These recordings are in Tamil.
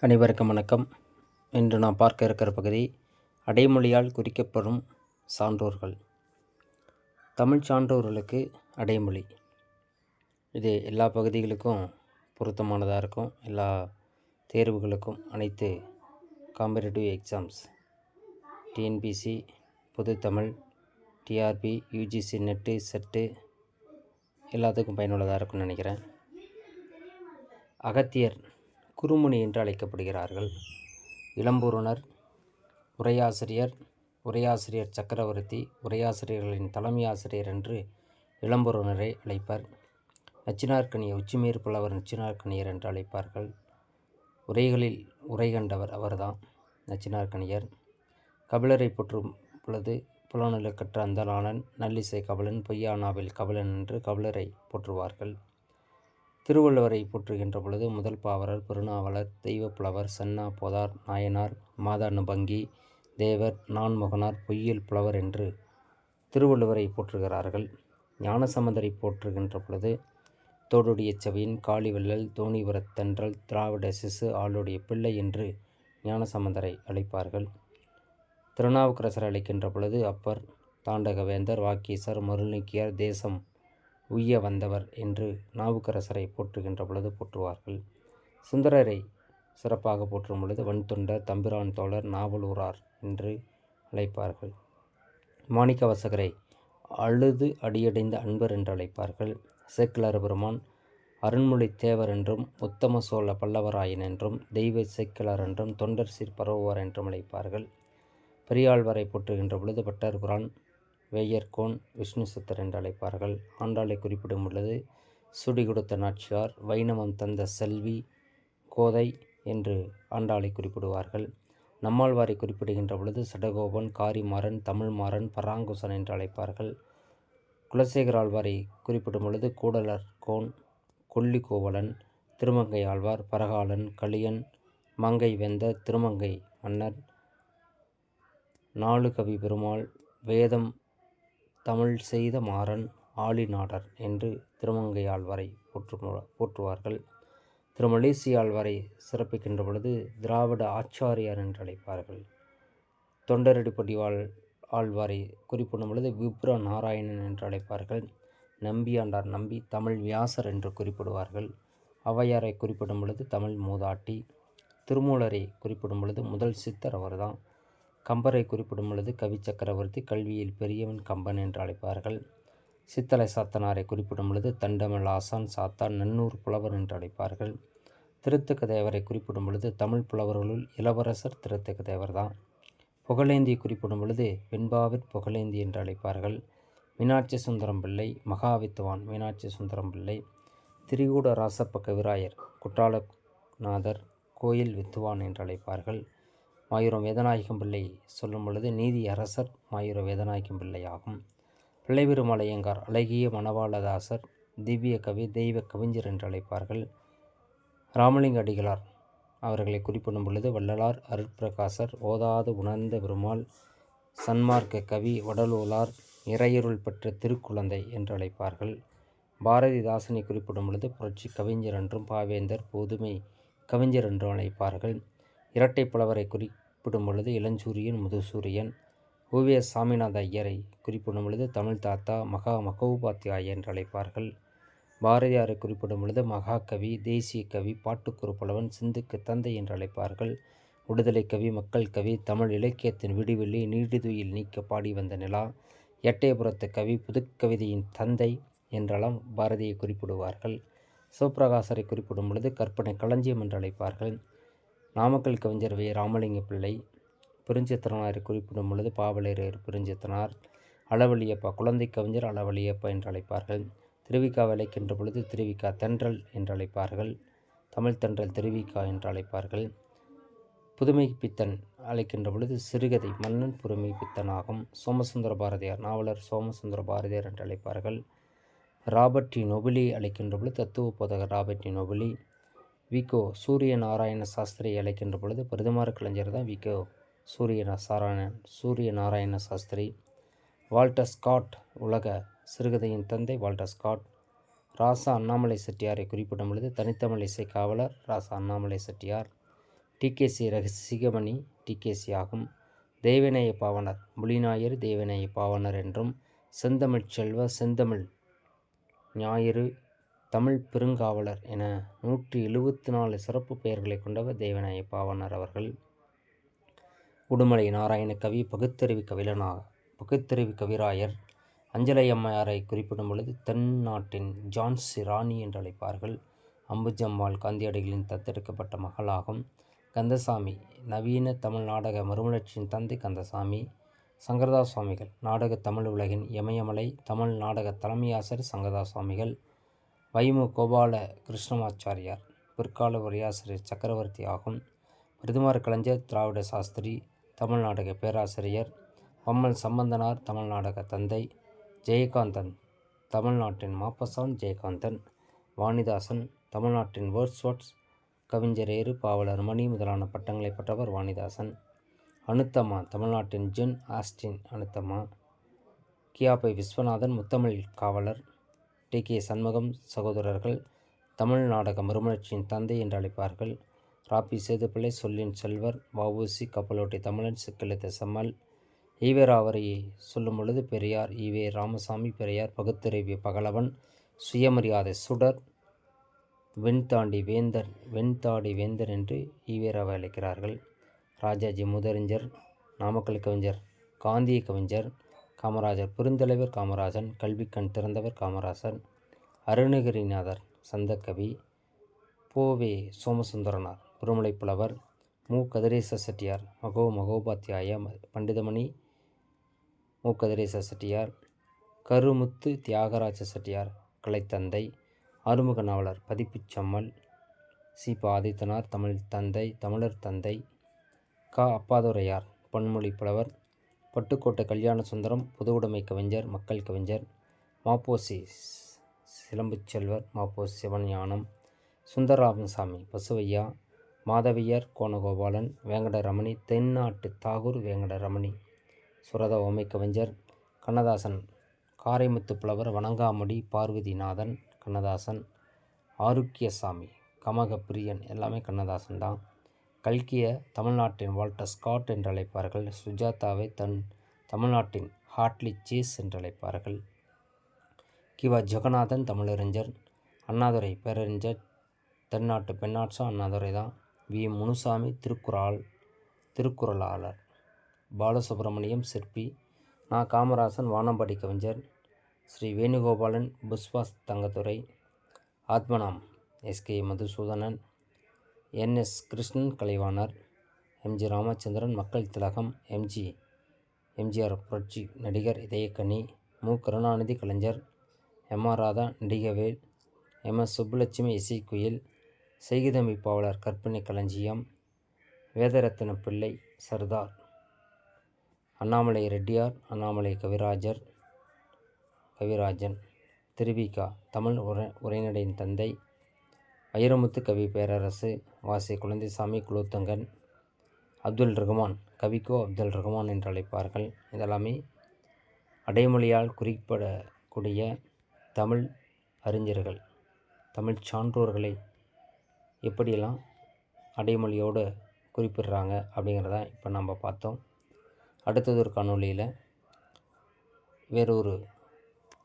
அனைவருக்கும் வணக்கம். இன்று நாம் பார்க்க இருக்கிற பகுதி அடைமொழியால் குறிக்கப்படும் சான்றோர்கள். தமிழ் சான்றோர்களுக்கு அடைமொழி. இது எல்லா பகுதிகளுக்கும் பொருத்தமானதாக இருக்கும். எல்லா தேர்வுகளுக்கும் அனைத்து காம்படிட்டிவ் எக்ஸாம்ஸ் டிஎன்பிசி பொதுத்தமிழ் டிஆர்பி யூஜிசி நெட்டு செட்டு எல்லாத்துக்கும் பயனுள்ளதாக இருக்கும்னு நினைக்கிறேன். அகத்தியர் குருமுனி என்று அழைக்கப்படுகிறார்கள். இளம்பூரணர் உரையாசிரியர் உரையாசிரியர் சக்கரவர்த்தி உரையாசிரியர்களின் தலைமை ஆசிரியர் என்று இளம்பூரணரை அழைப்பர். நச்சினார்க்கனிய உச்சிமேறு புலவர் நச்சினார்கனியர் என்று அழைப்பார்கள். உரைகளில் உரை கண்டவர் அவர்தான் நச்சினார்கனியர். கபிலரை போற்றும் பொழுது புலனுல கற்ற அந்தலானன் நல்லிசை கபலன் பொய்யானாவில் கபலன் என்று கபிலரை போற்றுவார்கள். திருவள்ளுவரை போற்றுகின்ற பொழுது முதல் பாவலர் பெருநாவலர் தெய்வப்புலவர் சன்னா போதார் நாயனார் மாதானுபங்கி தேவர் நான்முகனார் பொய்யல் புலவர் என்று திருவள்ளுவரை போற்றுகிறார்கள். ஞானசம்பந்தரை போற்றுகின்ற பொழுது தோடுடைய செவியின் காளிவள்ளல் தோணிவரத்தென்றல் திராவிட சிசு ஆளுடைய பிள்ளை என்று ஞானசம்பந்தரை அழைப்பார்கள். திருநாவுக்கரசர் அழைக்கின்ற பொழுது அப்பர் தாண்டகவேந்தர் வாக்கீசர் மருள்நீக்கியார் தேசம் உய்ய வந்தவர் என்று நாவுக்கரசரை போற்றுகின்ற பொழுது போற்றுவார்கள். சுந்தரரை சிறப்பாக போற்றும் பொழுது வன்தொண்டர் தம்பிரான் தோழர் நாவலூரார் என்று அழைப்பார்கள். மாணிக்கவசகரை அழுது அடியடைந்த அன்பர் என்று அழைப்பார்கள். சேக்கிலார் பெருமான் அருண்மொழி தேவர் என்றும் உத்தம சோழ பல்லவராயன் என்றும் தெய்வ சேக்கிலார் என்றும் தொண்டர் சீர் பரவுவார் என்றும் அழைப்பார்கள். பெரியாழ்வாரை போற்றுகின்ற பொழுது பட்டர் குரான் வேயர்கோன் விஷ்ணு சித்தர் என்று அழைப்பார்கள். ஆண்டாளை குறிப்பிடும் பொழுது சுடி கொடுத்த நாச்சியார் வைணவம் தந்த செல்வி கோதை என்று ஆண்டாளை குறிப்பிடுவார்கள். நம்மாழ்வாரை குறிப்பிடுகின்ற பொழுது சடகோபன் காரிமாறன் தமிழ்மாறன் பராங்குசன் என்று அழைப்பார்கள். குலசேகர ஆழ்வாரை குறிப்பிடும் பொழுது கூடலர் கோன் கொல்லி கோவலன் திருமங்கை ஆழ்வார் பரகாலன் களியன் மங்கை வெந்த திருமங்கை மன்னர் நாலு கவி பெருமாள் வேதம் தமிழ் செய்த மாறன் ஆளிநாடர் என்று திருமங்கையாழ்வாரை போற்று போற்றுவார்கள். திருமலேசியாழ்வாரை சிறப்பிக்கின்ற பொழுது திராவிட ஆச்சாரியார் என்று அழைப்பார்கள். தொண்டரடிப்படிவாள் ஆழ்வாரை குறிப்பிடும் பொழுது விப்ர நாராயணன் என்று அழைப்பார்கள். நம்பியாண்டார் நம்பி தமிழ் வியாசர் என்று குறிப்பிடுவார்கள். அவையாரை குறிப்பிடும் பொழுது தமிழ் மூதாட்டி. திருமூலரை குறிப்பிடும் பொழுது முதல் சித்தர் அவர்தான். கம்பரை குறிப்பிடும் பொழுது கவி சக்கரவர்த்தி கல்வியில் பெரியவன் கம்பன் என்று அழைப்பார்கள். சித்தலை சாத்தனாரை குறிப்பிடும் பொழுது தண்டமல் ஆசான் சாத்தான் நன்னூர் புலவர் என்று அழைப்பார்கள். திருத்தக்க தேவரை குறிப்பிடும் பொழுது தமிழ் புலவர்களுள் இளவரசர் திருத்தக்க தேவர் தான். புகழேந்தி குறிப்பிடும் பொழுது வெண்பாவிற் புகழேந்தி என்று அழைப்பார்கள். மீனாட்சி சுந்தரம் பிள்ளை மகாவித்துவான் மீனாட்சி சுந்தரம் பிள்ளை திரிகூட ராசப்ப கவிராயர் குற்றாலநாதர் கோயில் வித்துவான் என்று அழைப்பார்கள். மாயூரம் வேதநாயகம் பிள்ளை சொல்லும் பொழுது நீதி அரசர் மாயூரம் வேதநாயகம் பிள்ளை ஆகும் பிள்ளைபெருமலையங்கார் அழகிய மணவாளதாசர் திவ்ய கவி தெய்வ கவிஞர் என்று அழைப்பார்கள். ராமலிங்க அடிகளார் அவர்களை குறிப்பிடும் பொழுது வள்ளலார் அருட்பிரகாசர் ஓதாது உணர்ந்த பெருமாள் சன்மார்க்க கவி வடலூலார் இறையருள் பெற்ற திருக்குழந்தை என்று அழைப்பார்கள். பாரதிதாசனை குறிப்பிடும் பொழுது புரட்சி கவிஞர் என்றும் பாவேந்தர் புதுமை கவிஞர் என்றும் அழைப்பார்கள். இரட்டை புலவரை குறிப்பிடும் பொழுது இளஞ்சூரியன் முதுசூரியன் ஓவிய சாமிநாத ஐயரை குறிப்பிடும் பொழுது தமிழ் தாத்தா மகா மகோபாத்தியாய என்று அழைப்பார்கள். பாரதியாரை குறிப்பிடும் பொழுது மகாகவி தேசிய கவி பாட்டுக்குறு புலவன் சிந்துக்கு தந்தை என்று அழைப்பார்கள். விடுதலை கவி மக்கள் கவி தமிழ் இலக்கியத்தின் விடிவெள்ளி நீடிதுயில் நீக்க பாடி வந்த நிலா எட்டயபுரத்து கவி புதுக்கவிதையின் தந்தை என்றெல்லாம் பாரதியை குறிப்பிடுவார்கள். சிவபிரகாசரை குறிப்பிடும் பொழுது கற்பனை களஞ்சியம் என்று அழைப்பார்கள். நாமக்கல் கவிஞர் வே ராமலிங்க பிள்ளை. பிரிஞ்சித்தனாரை குறிப்பிடும் பொழுது பாவலரர் பிரிஞ்சித்தனார் அளவழியப்பா குழந்தை கவிஞர் அளவழியப்பா என்று அழைப்பார்கள். திருவிக்கா அழைக்கின்ற பொழுது திருவிக்கா தென்றல் என்று அழைப்பார்கள். தமிழ் தென்றல் திருவிக்கா என்று அழைப்பார்கள். புதுமை பித்தன் அழைக்கின்ற பொழுது சிறுகதை மன்னன் புதுமை பித்தனாகும் சோமசுந்தர பாரதியார் நாவலர் சோமசுந்தர பாரதியார் என்று அழைப்பார்கள். ராபர்ட் நொபிலி அழைக்கின்ற பொழுது தத்துவ போதகர் ராபர்ட் நொபிலி விகோ சூரிய நாராயண சாஸ்திரி அழைக்கின்ற பொழுது பிரதமர் கலைஞர் தான் விகோ சூரிய சாராயணன் சூரிய நாராயண சாஸ்திரி. வால்டர் ஸ்காட் உலக சிறுகதையின் தந்தை வால்டர் ஸ்காட். ராசா அண்ணாமலை செட்டியாரை குறிப்பிடும் பொழுது தனித்தமிழ் இசை காவலர் ராசா அண்ணாமலை செட்டியார். டிகேசி ரகசிகமணி டிகேசி ஆகும். தேவநேய பாவனர் புலிநாயர் தேவநேய பாவனர் என்றும் செந்தமிழ் செல்வ செந்தமிழ் ஞாயிறு தமிழ் பெருங்காவலர் என நூற்றி எழுபத்தி நாலு சிறப்பு பெயர்களை கொண்டவர் தேவநாய அவர்கள். உடுமலை நாராயண கவி பகுத்தறிவு கவிழனா பகுத்தறிவு கவிராயர் அஞ்சலை அம்மையாரை குறிப்பிடும் பொழுது தென்னாட்டின் ஜான்சி ராணி என்று அழைப்பார்கள். அம்புஜம்மாள் காந்தியடிகளின் தத்தெடுக்கப்பட்ட மகளாகும் கந்தசாமி. நவீன தமிழ் நாடக மறுமலர்ச்சியின் தந்தை கந்தசாமி. சங்கரதாஸ் சுவாமிகள் நாடக தமிழ் உலகின் இமயமலை தமிழ் நாடக தலைமையாசர் சங்கரதாஸ் சுவாமிகள் வைமு கோபால கிருஷ்ணமாச்சாரியார் பிற்கால உரையாசிரியர் சக்கரவர்த்தி ஆகும். பிரதமர் கலைஞர் திராவிட சாஸ்திரி தமிழ் நாடக பேராசிரியர் பம்மல் சம்பந்தனார் தமிழ் நாடக தந்தை ஜெயகாந்தன் தமிழ்நாட்டின் மாப்பசான் ஜெயகாந்தன் வாணிதாசன் தமிழ்நாட்டின் வேர்ட்ஸ்வர்ட்ஸ் கவிஞர் ஏறு பாவலர் மணி முதலான பட்டங்களை பெற்றவர் வாணிதாசன். அனுத்தம்மா தமிழ்நாட்டின் ஜென் ஆஸ்டின் அனுத்தம்மா. கியாபை விஸ்வநாதன் முத்தமிழ் காவலர். டி. கே. சண்முகம் சகோதரர்கள் தமிழ் நாடக மறுமலர்ச்சியின் தந்தை என்று அழைப்பார்கள். ராபி சேதுப்பிள்ளை சொல்லின் செல்வர் வவுசி கப்பலோட்டி தமிழன் சிக்கெழுத்த செம்மல் ஈவேராவரை சொல்லும் பொழுது பெரியார் ஈவே ராமசாமி பெரியார் பகுத்தறிவு பகலவன் சுயமரியாதை சுடர் வெண்தாண்டி வேந்தர் வெண்தாடி வேந்தர் என்று ஈவேராவை அழைக்கிறார்கள். ராஜாஜி முதறிஞர் நாமக்கல் கவிஞர் காந்திய கவிஞர் காமராஜர் பெருந்தலைவர் காமராஜன் கல்விக்கண் திறந்தவர் காமராசர் அருணகிரிநாதர் சந்தக்கவி போவே சோமசுந்தரனார் பெருமலை புலவர் மு. கதிரேச செட்டியார் மகோ மகோபாத்தியாய பண்டிதமணி மு. கதிரேச செட்டியார் கருமுத்து தியாகராஜ செட்டியார் கலைத்தந்தை ஆறுமுக நாவலர் பதிப்புச் சம்மல் சி. ப. ஆதித்தனார் தமிழ் தந்தை தமிழர் தந்தை க. அப்பாதுரையார் பன்மொழி புலவர் பட்டுக்கோட்டை கல்யாண சுந்தரம் புதுவுடைமை கவிஞர் மக்கள் கவிஞர் மாப்போசி சிலம்புச் செல்வர் மாப்போசி சிவஞானம் சுந்தரராமசாமி பசுவையா மாதவியர் கோணகோபாலன் வேங்கடரமணி தென்னாட்டு தாகூர் வேங்கடரமணி சுரத ஓமை கவிஞர் கண்ணதாசன் காரைமுத்து புலவர் வணங்காமுடி பார்வதிநாதன் கண்ணதாசன் ஆருக்கியசாமி கமகப்பிரியன் எல்லாமே கண்ணதாசன் தான். கல்கிய தமிழ்நாட்டின் வால்டர் ஸ்காட் என்று அழைப்பார்கள் சுஜாதாவை தன் தமிழ்நாட்டின் ஹாட்லி சீஸ் என்று அழைப்பார்கள் கிவா ஜெகநாதன் தமிழறிஞர் அண்ணாதுரை பேரறிஞர் தென்னாட்டு பெண்ணாட்சா அண்ணாதுரை தான் வி. முனுசாமி திருக்குறாள் திருக்குறளாளர். பாலசுப்ரமணியம் சிற்பி நா. காமராசன் வானம்பாடி கவிஞர் ஸ்ரீ. வேணுகோபாலன் புஷ்வாஸ் Thangathurai ஆத்மனாம் SK Madhusudhanan NS Krishnan Kalaivanar MG Ramachandran மக்கள் திலகம் எம்ஜி எம்ஜிஆர் புரட்சி நடிகர் இதயக்கனி மு. Karunanidhi Kalaignar M. R. Radha Nadigavel M. S. Subbulakshmi இசைக்குயில் செய்கிதமைப்பாளர் கற்பனை களஞ்சியம் வேதரத்ன பிள்ளை சர்தார் அண்ணாமலை ரெட்டியார் அண்ணாமலை கவிராஜர் கவிராஜன் திருவிகா தமிழ் உரை உரைநடையின் தந்தை வைரமுத்து கவி பேரரசு வாசி குழந்தைசாமி குலோத்தங்கன் அப்துல் ரஹ்மான் கவிக்கோ அப்துல் ரஹ்மான் என்று அழைப்பார்கள். இதெல்லாமே அடைமொழியால் குறிப்பிடக்கூடிய தமிழ் அறிஞர்கள் தமிழ் சான்றோர்களை எப்படியெல்லாம் அடைமொழியோடு குறிப்பிடுறாங்க அப்படிங்கிறத இப்போ நம்ம பார்த்தோம். அடுத்தது ஒரு காணொலியில் வேறொரு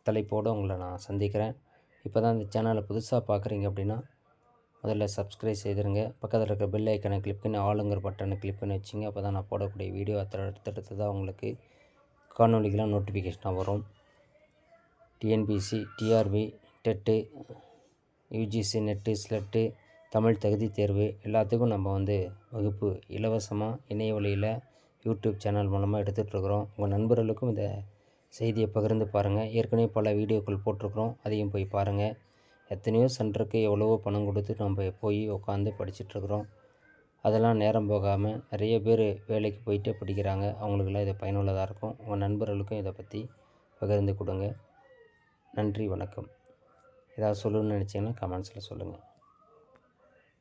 தலைப்போடு உங்களை நான் சந்திக்கிறேன். இப்போ தான் இந்த சேனலை புதுசாக பார்க்குறீங்க அப்படின்னா முதல்ல சப்ஸ்கிரைப் செய்திருங்க. பக்கத்தில் இருக்கிற பெல் ஐக்கனை கிளிக் பண்ணி ஆளுங்கிற பட்டனை கிளிக் பண்ணி வச்சிங்க. அப்போ தான் நான் போடக்கூடிய வீடியோ அடுத்தடுத்து தான் உங்களுக்கு காணொலிகளாக நோட்டிஃபிகேஷனாக வரும். TNPSC TRB TET UGC net SLET Tamil தகுதி தேர்வு எல்லாத்துக்கும் நம்ம வந்து வகுப்பு இலவசமாக இணைய வழியில் யூடியூப் சேனல் மூலமாக எடுத்துகிட்ருக்குறோம் உங்கள் நண்பர்களுக்கும் இந்த செய்தியை பகிர்ந்து பாருங்கள் ஏற்கனவே பல வீடியோக்கள் போட்டிருக்கிறோம். அதையும் போய் பாருங்கள் எத்தனையோ சென்டருக்கு எவ்வளவோ பணம் கொடுத்து நம்ம போய் உட்காந்து படிச்சுட்ருக்குறோம். அதெல்லாம் நேரம் போகாமல் நிறைய பேர் வேலைக்கு போயிட்டே படிக்கிறாங்க. அவங்களுக்கெல்லாம் இது பயனுள்ளதாக இருக்கும். உங்கள் நண்பர்களுக்கும் இதை பற்றி பகிர்ந்து கொடுங்க. நன்றி வணக்கம். ஏதாவது சொல்லணும்னு நினச்சிங்கன்னா கமெண்ட்ஸில் சொல்லுங்கள்